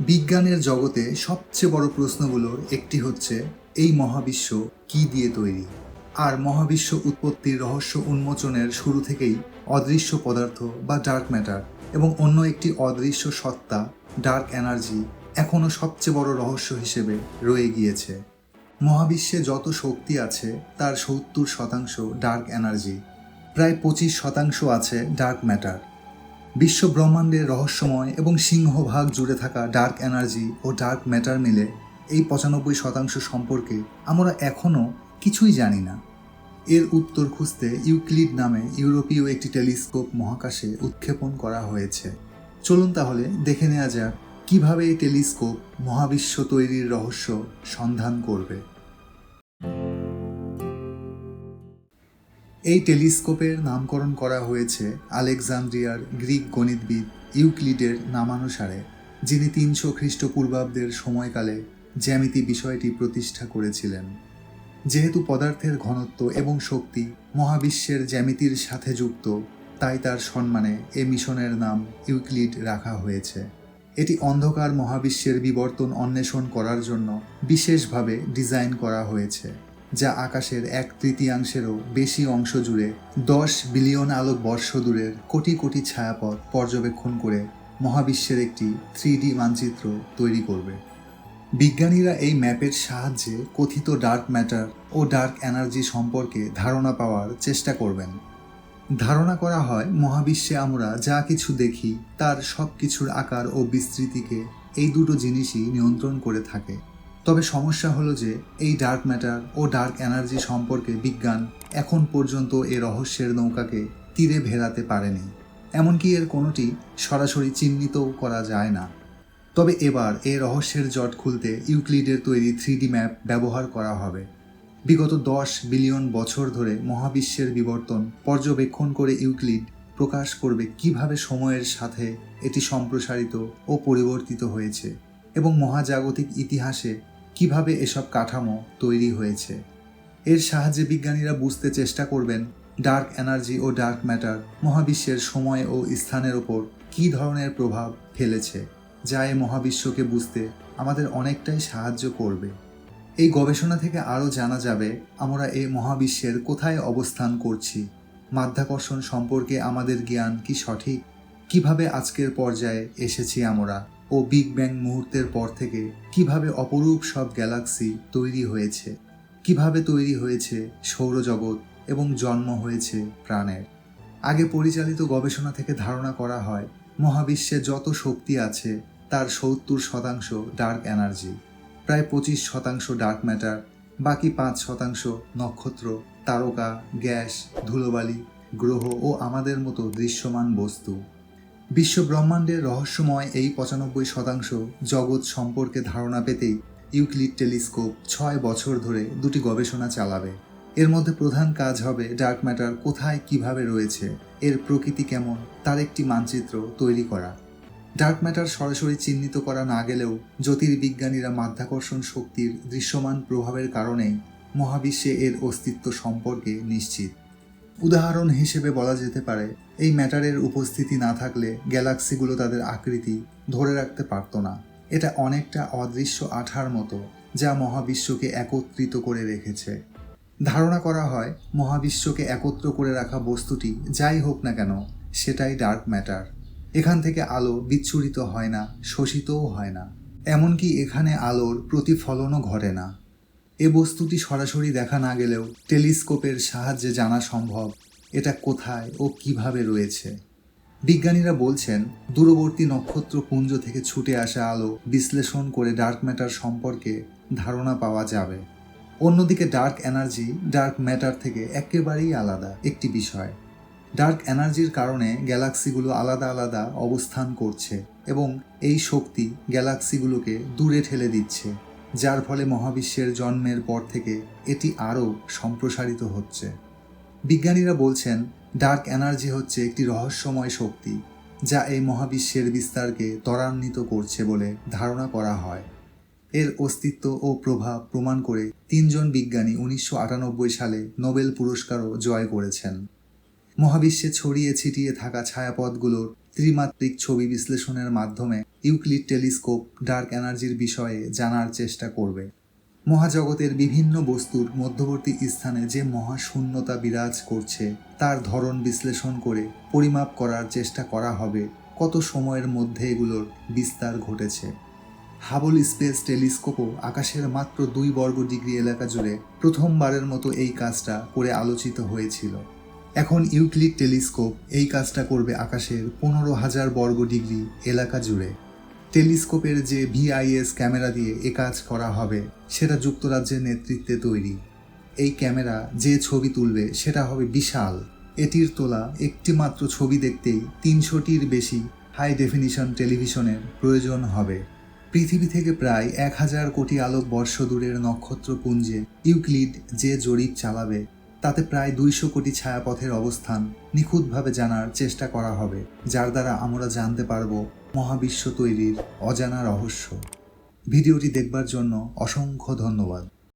বিজ্ঞানের জগতে সবচেয়ে বড় প্রশ্নগুলোর একটি হচ্ছে, এই মহাবিশ্ব কি দিয়ে তৈরি? আর মহাবিশ্ব উৎপত্তির রহস্য উন্মোচনের শুরু থেকেই অদৃশ্য পদার্থ বা ডার্ক ম্যাটার এবং অন্য একটি অদৃশ্য সত্তা, ডার্ক এনার্জি, এখনও সবচেয়ে বড় রহস্য হিসেবে রয়ে গিয়েছে। মহাবিশ্বে যত শক্তি আছে, তার সত্তর শতাংশ ডার্ক এনার্জি, প্রায় পঁচিশ শতাংশ আছে ডার্ক ম্যাটার। বিশ্ব ব্রহ্মাণ্ডের রহস্যময় এবং সিংহভাগ জুড়ে থাকা ডার্ক এনার্জি ও ডার্ক ম্যাটার মিলে এই পঁচানব্বই শতাংশ সম্পর্কে আমরা এখনও কিছুই জানি না। এর উত্তর খুঁজতে ইউক্লিড নামে ইউরোপীয় একটি টেলিস্কোপ মহাকাশে উৎক্ষেপণ করা হয়েছে। চলুন তাহলে দেখে নেওয়া যাক কীভাবে এই টেলিস্কোপ মহাবিশ্ব তৈরির রহস্য সন্ধান করবে। এই টেলিস্কোপের নামকরণ করা হয়েছে আলেকজান্দ্রিয়ার গ্রিক গণিতবিদ ইউক্লিডের নামানুসারে, যিনি তিনশো খ্রিস্টপূর্বাব্দের সময়কালে জ্যামিতি বিষয়টি প্রতিষ্ঠা করেছিলেন। যেহেতু পদার্থের ঘনত্ব এবং শক্তি মহাবিশ্বের জ্যামিতির সাথে যুক্ত, তাই তার সম্মানে এ মিশনের নাম ইউক্লিড রাখা হয়েছে। এটি অন্ধকার মহাবিশ্বের বিবর্তন অন্বেষণ করার জন্য বিশেষভাবে ডিজাইন করা হয়েছে। যা আকাশের এক তৃতীয়াংশেরও বেশি অংশ জুড়ে দশ বিলিয়ন আলোক বর্ষ দূরের কোটি কোটি ছায়াপথ পর্যবেক্ষণ করে মহাবিশ্বের একটি থ্রি মানচিত্র তৈরি করবে। বিজ্ঞানীরা এই ম্যাপের সাহায্যে কথিত ডার্ক ম্যাটার ও ডার্ক এনার্জি সম্পর্কে ধারণা পাওয়ার চেষ্টা করবেন। ধারণা করা হয়, মহাবিশ্বে আমরা যা কিছু দেখি তার সব কিছুর আকার ও বিস্তৃতিকে এই দুটো জিনিসই নিয়ন্ত্রণ করে থাকে। তবে সমস্যা হলো যে এই ডার্ক ম্যাটার ও ডার্ক এনার্জি সম্পর্কে বিজ্ঞান এখন পর্যন্ত এ রহস্যের নৌকাকে তীরে ভেড়াতে পারেনি। এমনকি এর কোনোটি সরাসরি চিহ্নিতও করা যায় না। তবে এবার এ রহস্যের জট খুলতে ইউক্লিডের তৈরি থ্রি ম্যাপ ব্যবহার করা হবে। বিগত দশ বিলিয়ন বছর ধরে মহাবিশ্বের বিবর্তন পর্যবেক্ষণ করে ইউক্লিড প্রকাশ করবে কীভাবে সময়ের সাথে এটি সম্প্রসারিত ও পরিবর্তিত হয়েছে এবং মহাজাগতিক ইতিহাসে কীভাবে এসব কাঠামো তৈরি হয়েছে? এর সাহায্যে বিজ্ঞানীরা বুঝতে চেষ্টা করবেন ডার্ক এনার্জি ও ডার্ক ম্যাটার মহাবিশ্বের সময় ও স্থানের ওপর কী ধরনের প্রভাব ফেলেছে, যা এই মহাবিশ্বকে বুঝতে আমাদের অনেকটাই সাহায্য করবে। এই গবেষণা থেকে আরও জানা যাবে, আমরা এই মহাবিশ্বের কোথায় অবস্থান করছি। মাধ্যাকর্ষণ সম্পর্কে আমাদের জ্ঞান কি সঠিক? কীভাবে আজকের পর্যায়ে এসেছি আমরা? ও বিগ ব্যাং মুহূর্তের পর থেকে কীভাবে অপরূপ সব গ্যালাক্সি তৈরি হয়েছে, কীভাবে তৈরি হয়েছে সৌরজগৎ এবং জন্ম হয়েছে প্রাণের। আগে পরিচালিত গবেষণা থেকে ধারণা করা হয়, মহাবিশ্বে যত শক্তি আছে, তার সত্তর শতাংশ ডার্ক এনার্জি প্রায় পঁচিশ শতাংশ ডার্ক ম্যাটার বাকি পাঁচ শতাংশ নক্ষত্র, তারকা, গ্যাস, ধুলোবালি, গ্রহ ও আমাদের মতো দৃশ্যমান বস্তু। বিশ্ব ব্রহ্মাণ্ডের রহস্যময় এই পঁচানব্বই শতাংশ জগৎ সম্পর্কে ধারণা পেতেই ইউক্লিড টেলিস্কোপ ছয় বছর ধরে দুটি গবেষণা চালাবে। এর মধ্যে প্রধান কাজ হবে ডার্ক ম্যাটার কোথায় কীভাবে রয়েছে, এর প্রকৃতি কেমন, তার একটি মানচিত্র তৈরি করা। ডার্ক ম্যাটার সরাসরি চিহ্নিত করা না গেলেও জ্যোতির্বিজ্ঞানীরা মাধ্যাকর্ষণ শক্তির দৃশ্যমান প্রভাবের কারণেই মহাবিশ্বে এর অস্তিত্ব সম্পর্কে নিশ্চিত। উদাহরণ হিসেবে বলা যেতে পারে, এই ম্যাটারের উপস্থিতি না থাকলে গ্যালাক্সিগুলো তাদের আকৃতি ধরে রাখতে পারত না। এটা অনেকটা অদৃশ্য আঠার মতো, যা মহাবিশ্বকে একত্রিত করে রেখেছে। ধারণা করা হয়, মহাবিশ্বকে একত্র করে রাখা বস্তুটি যাই হোক না কেন, সেটাই ডার্ক ম্যাটার। এখান থেকে আলো বিচ্ছুরিত হয় না, শোষিতও হয় না। এমনকি এখানে আলোর প্রতিফলনও ঘটে না। এ বস্তুটি সরাসরি দেখা না গেলেও টেলিস্কোপের সাহায্যে জানা সম্ভব এটা কোথায় ও কীভাবে রয়েছে। বিজ্ঞানীরা বলছেন, দূরবর্তী নক্ষত্রপুঞ্জ থেকে ছুটে আসা আলো বিশ্লেষণ করে ডার্ক ম্যাটার সম্পর্কে ধারণা পাওয়া যাবে। অন্যদিকে ডার্ক এনার্জি, ডার্ক ম্যাটার থেকে একেবারেই আলাদা একটি বিষয়। ডার্ক এনার্জির কারণে গ্যালাক্সিগুলো আলাদা আলাদা অবস্থান করছে এবং এই শক্তি গ্যালাক্সিগুলোকে দূরে ঠেলে দিচ্ছে। যার ফলে মহাবিশ্বের জন্মের পর থেকে এটি আরও সম্প্রসারিত হচ্ছে। বিজ্ঞানীরা বলছেন, ডার্ক এনার্জি হচ্ছে একটি রহস্যময় শক্তি, যা এই মহাবিশ্বের বিস্তারকে ত্বরান্বিত করছে বলে ধারণা করা হয়। এর অস্তিত্ব ও প্রভাব প্রমাণ করে তিনজন বিজ্ঞানী উনিশশো আটানব্বই সালে নোবেল পুরস্কারও জয় করেছেন। মহাবিশ্বে ছড়িয়ে ছিটিয়ে থাকা ছায়াপথগুলোর ত্রিমাত্রিক ছবি বিশ্লেষণের মাধ্যমে ইউক্লিড টেলিস্কোপ ডার্ক এনার্জির বিষয়ে জানার চেষ্টা করবে। মহাজগতের বিভিন্ন বস্তুর মধ্যবর্তী স্থানে যে মহাশূন্যতা বিরাজ করছে, তার ধরন বিশ্লেষণ করে পরিমাপ করার চেষ্টা করা হবে। কত সময়ের মধ্যে এগুলোর বিস্তার ঘটেছে? হাবল স্পেস টেলিস্কোপও আকাশের মাত্র দুই বর্গ ডিগ্রি এলাকা জুড়ে প্রথমবারের মতো এই কাজটা করে আলোচিত হয়েছিল। এখন ইউক্লিড টেলিস্কোপ এই কাজটা করবে আকাশের পনেরো হাজার বর্গ ডিগ্রি এলাকা জুড়ে। টেলিস্কোপের যে ভিআইএস ক্যামেরা দিয়ে এ কাজ করা হবে, সেটা যুক্তরাজ্যের নেতৃত্বে তৈরি। এই ক্যামেরা যে ছবি তুলবে, সেটা হবে বিশাল। এটির তোলা একটি মাত্র ছবি দেখতেই তিনশোটির বেশি হাই ডেফিনিশন টেলিভিশনের প্রয়োজন হবে। পৃথিবী থেকে প্রায় এক হাজার কোটি আলোক বর্ষ দূরের নক্ষত্রপুঞ্জে ইউক্লিড যে জরিপ চালাবে তাতে প্রায় দুইশো কোটি ছায়াপথের অবস্থান নিখুঁতভাবে জানার চেষ্টা করা হবে, যার দ্বারা আমরা জানতে পারব মহাবিশ্ব তৈরির অজানা রহস্য। ভিডিওটি দেখবার জন্য অসংখ্য ধন্যবাদ।